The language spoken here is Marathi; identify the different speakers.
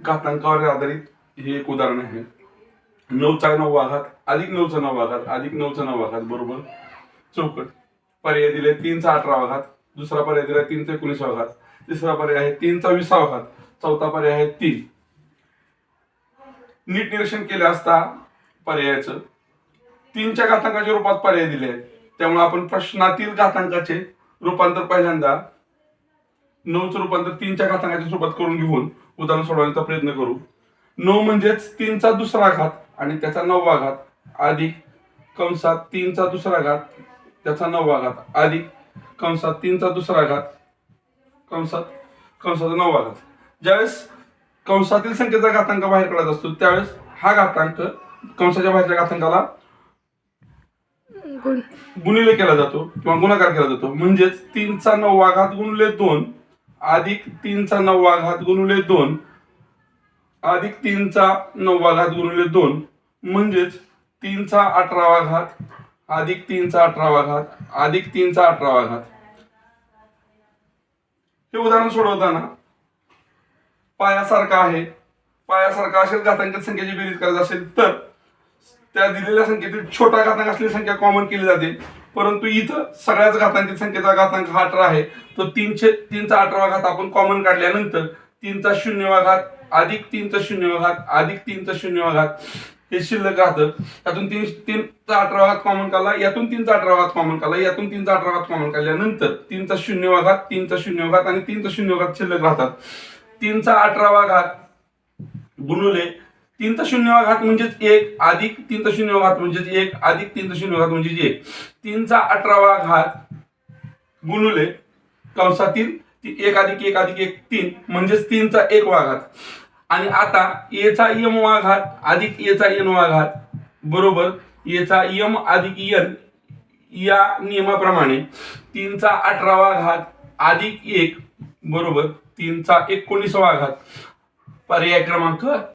Speaker 1: घातांकावर आधारित हे एक उदाहरण आहे. नऊचा नऊ वाघात अधिक नऊचा नऊ वाघात अधिक नऊचा नऊ वाघात बरोबर? चौकट. पर्याय दिले तीनचा अठरा वाघात दुसरा पर्याय दिला तीनचा एकोणीस वाघात तिसरा पर्याय आहे तीनचा विसावा वाघात चौथा पर्याय आहे तीन. नीट निरीक्षण केले असता पर्यायाचं. तीनच्या घातांकाच्या रूपात पर्याय दिले. आहेत त्यामुळे आपण प्रश्नातील घातांकाचे रूपांतर पहिल्यांदा नऊचं रूपांतर तीनच्या घातांकाच्या सोबत करून घेऊन उदाहरण सोडवण्याचा प्रयत्न करू. नऊ म्हणजेच तीनचा दुसरा घात आणि त्याचा नववा घात. अधिक कंसात तीनचा दुसरा घात त्याचा नववा घात. अधिक कंसात तीनचा दुसरा घात कंसात कंसाचा नववा घात. ज्यावेळेस कंसातील संख्येचा घातांक बाहेर काढत असतो त्यावेळेस हा घातांक कंसाच्या बाहेरच्या घातांकाला
Speaker 2: गुण.
Speaker 1: गुणिले केला जातो किंवा गुणाकार केला जातो. म्हणजेच तीनचा नववा घात गुणिले दोन अधिक तीनचा नववा घात गुणुले दोन. अधिक तीनचा नववा घात गुणुले दोन. म्हणजेच तीनचा अठरावा घात अधिक तीनचा अठरावा घात अधिक तीनचा अठरावा घात हे उदाहरण सोडवताना पायासारखा आहे. पायासारखा असेल घातांकित संख्येची बेरीज करायची असेल तर त्या दिलेल्या संख्येतील छोटा घातांक असलेली संख्या कॉमन केली जाते. परंतु इथं सगळ्याच घातांकी संख्येचा घातांक हा अठरा आहे. तो तीनशे तीनचा अठरावा घात आपण कॉमन काढल्यानंतर तीनचा शून्यवा घात अधिक तीनचा शून्यवा घात अधिक तीनचा शून्यवा घात हे शिल्लक राहतं. त्यातून तीन तीनचा अठरा घात कॉमन काढला यातून तीनचा अठरा घात कॉमन काढला यातून तीनचा अठरा घात कॉमन काढल्यानंतर तीनचा शून्यवा घात तीनचा शून्यवा घात आणि तीनचा शून्यवा घात शिल्लक राहतात. तीनचा अठरावा घात गुणुले तीनचा शून्यवा घात म्हणजेच एक अधिक तीनचा शून्यवा घात म्हणजेच एक अधिक तीनचा शून्यवा घात म्हणजेच एक. तीनचा अठरावा घात गुणुले कंसातील ती- एक अधिक एक अधिक एक तीन म्हणजेच तीनचा एक वाघात. आणि आता एचा यम वाघात अधिक एचा एन वाघात बरोबर एचा यम अधिक यन या नियमाप्रमाणे तीनचा अठरावा घात अधिक एक बरोबर तीनचा एकोणीसवा घात पर्याय क्रमांक